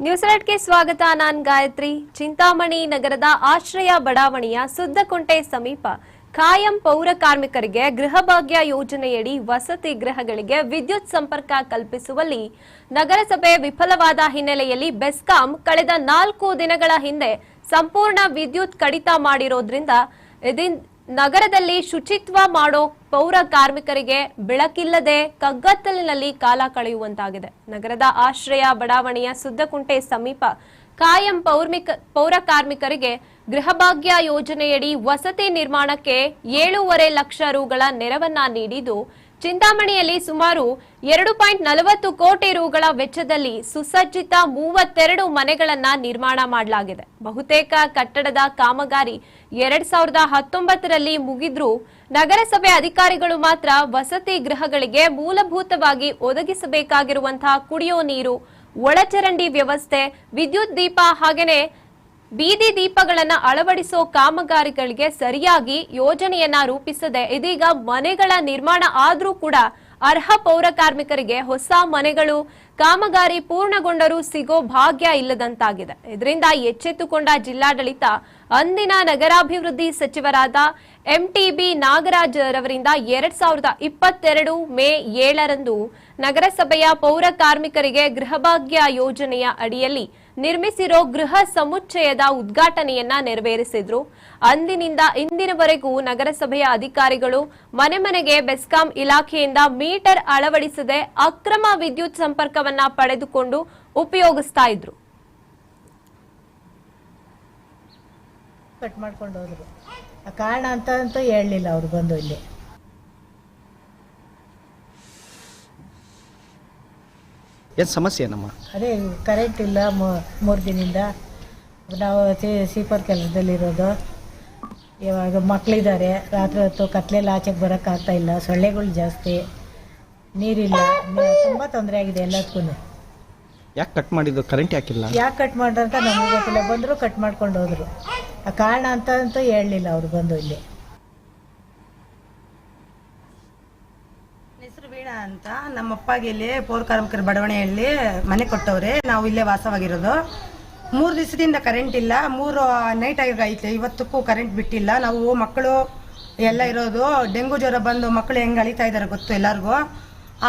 ನ್ಯೂಸ್ಗೆ ಸ್ವಾಗತ ನಾನ್ ಗಾಯತ್ರಿ. ಚಿಂತಾಮಣಿ ನಗರದ ಆಶ್ರಯ ಬಡಾವಣೆಯ ಸುದ್ದಕುಂಟೆ ಸಮೀಪ ಖಾಯಂ ಪೌರ ಕಾರ್ಮಿಕರಿಗೆ ಗೃಹ ಭಾಗ್ಯ ಯೋಜನೆಯಡಿ ವಸತಿ ಗೃಹಗಳಿಗೆ ವಿದ್ಯುತ್ ಸಂಪರ್ಕ ಕಲ್ಪಿಸುವಲ್ಲಿ ನಗರಸಭೆ ವಿಫಲವಾದ ಹಿನ್ನೆಲೆಯಲ್ಲಿ ಬೆಸ್ಕಾಂ ಕಳೆದ ನಾಲ್ಕು ದಿನಗಳ ಹಿಂದೆ ಸಂಪೂರ್ಣ ವಿದ್ಯುತ್ ಕಡಿತ ಮಾಡಿರೋದ್ರಿಂದ ನಗರದಲ್ಲಿ ಶುಚಿತ್ವ ಮಾಡೋ ಪೌರ ಕಾರ್ಮಿಕರಿಗೆ ಬೆಳಕಿಲ್ಲದೆ ಕಗ್ಗತ್ತಲಿನಲ್ಲಿ ಕಾಲ ಕಳೆಯುವಂತಾಗಿದೆ. ನಗರದ ಆಶ್ರಯ ಬಡಾವಣೆಯ ಸುದ್ದಕುಂಟೆ ಸಮೀಪ ಕಾಯಂ ಪೌರ್ಮಿಕ ಪೌರ ಕಾರ್ಮಿಕರಿಗೆ ಗೃಹಭಾಗ್ಯ ಯೋಜನೆಯಡಿ ವಸತಿ ನಿರ್ಮಾಣಕ್ಕೆ ಏಳೂವರೆ ಲಕ್ಷ ರುಗಳ ನೆರವನ್ನ ನೀಡಿದ್ದು ಚಿಂತಾಮಣಿಯಲ್ಲಿ ಸುಮಾರು ಎರಡು ಪಾಯಿಂಟ್ ನಲವತ್ತು ಕೋಟಿ ರುಗಳ ವೆಚ್ಚದಲ್ಲಿ ಸುಸಜ್ಜಿತ ಮೂವತ್ತೆರಡು ಮನೆಗಳನ್ನ ನಿರ್ಮಾಣ ಮಾಡಲಾಗಿದೆ. ಬಹುತೇಕ ಕಟ್ಟಡದ ಕಾಮಗಾರಿ ಎರಡ್ ಸಾವಿರದ ಹತ್ತೊಂಬತ್ತರಲ್ಲಿ ಮುಗಿದ್ರೂ ನಗರಸಭೆ ಅಧಿಕಾರಿಗಳು ಮಾತ್ರ ವಸತಿ ಗೃಹಗಳಿಗೆ ಮೂಲಭೂತವಾಗಿ ಒದಗಿಸಬೇಕಾಗಿರುವಂತಹ ಕುಡಿಯೋ ನೀರು, ಒಳಚರಂಡಿ ವ್ಯವಸ್ಥೆ, ವಿದ್ಯುತ್ ದೀಪ ಹಾಗೇನೆ ಬೀದಿ ದೀಪಗಳನ್ನ ಅಳವಡಿಸೋ ಕಾಮಗಾರಿಗಳಿಗೆ ಸರಿಯಾಗಿ ಯೋಜನೆಯನ್ನ ರೂಪಿಸದೆ ಇದೀಗ ಮನೆಗಳ ನಿರ್ಮಾಣ ಆದ್ರೂ ಕೂಡ ಅರ್ಹ ಪೌರ ಕಾರ್ಮಿಕರಿಗೆ ಹೊಸ ಮನೆಗಳು, ಕಾಮಗಾರಿ ಪೂರ್ಣಗೊಂಡರೂ ಸಿಗೋ ಭಾಗ್ಯ ಇಲ್ಲದಂತಾಗಿದೆ. ಇದರಿಂದ ಎಚ್ಚೆತ್ತುಕೊಂಡ ಜಿಲ್ಲಾಡಳಿತ, ಅಂದಿನ ನಗರಾಭಿವೃದ್ಧಿ ಸಚಿವರಾದ ಎಂಟಿಬಿ ನಾಗರಾಜ್ ರವರಿಂದ ಎರಡ್ ಸಾವಿರದ ಇಪ್ಪತ್ತೆರಡು ಮೇ ಏಳರಂದು ನಗರಸಭೆಯ ಪೌರ ಕಾರ್ಮಿಕರಿಗೆ ಗೃಹಭಾಗ್ಯ ಯೋಜನೆಯ ಅಡಿಯಲ್ಲಿ ನಿರ್ಮಿಸಿರೋ ಗೃಹ ಸಮುಚ್ಚಯದ ಉದ್ಘಾಟನೆಯನ್ನ ನೆರವೇರಿಸಿದ್ರು. ಅಂದಿನಿಂದ ಇಂದಿನವರೆಗೂ ನಗರಸಭೆಯ ಅಧಿಕಾರಿಗಳು ಮನೆ ಮನೆಗೆ ಬೆಸ್ಕಾಂ ಇಲಾಖೆಯಿಂದ ಮೀಟರ್ ಅಳವಡಿಸದೆ ಅಕ್ರಮ ವಿದ್ಯುತ್ ಸಂಪರ್ಕವನ್ನ ಪಡೆದುಕೊಂಡು ಉಪಯೋಗಿಸ್ತಾ ಇದ್ರು. ಕಟ್ ಮಾಡ್ಕೊಂಡು ಹೋದ್ರು. ಕಾರಣ ಅಂತೂ ಹೇಳಲಿಲ್ಲ ಅವ್ರು ಬಂದು ಇಲ್ಲಿ. ಏನು ಸಮಸ್ಯೆ ನಮ್ಮ ಅದೇ ಕರೆಂಟ್ ಇಲ್ಲ ಮೂರು ದಿನದಿಂದ. ನಾವು ಸೀಪರ್ ಕೆಲಸದಲ್ಲಿರೋದು. ಇವಾಗ ಮಕ್ಕಳಿದ್ದಾರೆ ರಾತ್ರಿ ಹೊತ್ತು ಕತ್ಲೆಲ್ಲ ಆಚೆಗೆ ಬರೋಕ್ಕಾಗ್ತಾ ಇಲ್ಲ. ಸೊಳ್ಳೆಗಳು ಜಾಸ್ತಿ. ನೀರಿಲ್ಲ. ತುಂಬ ತೊಂದರೆ ಆಗಿದೆ ಎಲ್ಲದಕ್ಕೂ ಯಾಕೆ ಕಟ್ ಮಾಡಿದ್ದು? ಕರೆಂಟ್ ಯಾಕಿಲ್ಲ? ಯಾಕೆ ಕಟ್ ಮಾಡಿದ್ರು ಅಂತ ನಮಗೆ ಗೊತ್ತಿಲ್ಲ. ಬಂದರು ಕಟ್ ಮಾಡ್ಕೊಂಡು ಹೋದರು. ಆ ಕಾರಣ ಅಂತ ಅಂತೂ ಹೇಳಲಿಲ್ಲ ಅವರು ಬಂದು ಇಲ್ಲಿ. ಹೆಸರು ವೀಣಾ ಅಂತ. ನಮ್ಮ ಇಲ್ಲಿ ಪೌರ ಕಾರ್ಮಿಕರ ಬಡವಣೆಯಲ್ಲಿ ಮನೆ ಕೊಟ್ಟವ್ರೆ. ನಾವು ಇಲ್ಲೇ ವಾಸವಾಗಿರೋದು. ಮೂರು ದಿವಸದಿಂದ ಕರೆಂಟ್ ಇಲ್ಲ. ಮೂರು ನೈಟ್ ಐತೆ. ಇವತ್ತಕ್ಕೂ ಕರೆಂಟ್ ಬಿಟ್ಟಿಲ್ಲ. ನಾವು ಮಕ್ಕಳು ಎಲ್ಲ ಇರೋದು. ಡೆಂಗು ಜ್ವರ ಬಂದು ಮಕ್ಕಳು ಹೆಂಗೆ ಅಳಿತಾ ಇದ್ದಾರೆ ಗೊತ್ತು ಎಲ್ಲರಿಗೂ.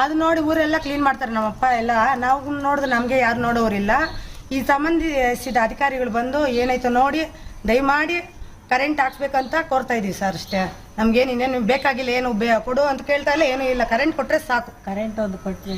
ಅದು ನೋಡಿ ಊರೆಲ್ಲ ಕ್ಲೀನ್ ಮಾಡ್ತಾರೆ ನಮ್ಮಪ್ಪ ಎಲ್ಲ. ನಾವು ನೋಡಿದ್ರೆ ನಮಗೆ ಯಾರು ನೋಡೋರಿಲ್ಲ ಈ ಸಂಬಂಧಿಸಿದ ಅಧಿಕಾರಿಗಳು ಬಂದು ಏನಾಯ್ತು ನೋಡಿ, ದಯಮಾಡಿ ಕರೆಂಟ್ ಹಾಕ್ಸ್ಬೇಕಂತ ಕೋರ್ತಾ ಇದೀವಿ ಸರ್ ಅಷ್ಟೇ. ನಮ್ಗೇನು ಇನ್ನೇನು ಬೇಕಾಗಿಲ್ಲ, ಏನು ಬೇ ಕೊಡು ಅಂತ ಕೇಳ್ತಾ ಇಲ್ಲ, ಏನೂ ಇಲ್ಲ. ಕರೆಂಟ್ ಕೊಟ್ಟರೆ ಸಾಕು. ಕರೆಂಟ್ ಒಂದು ಕೊಟ್ಟರೆ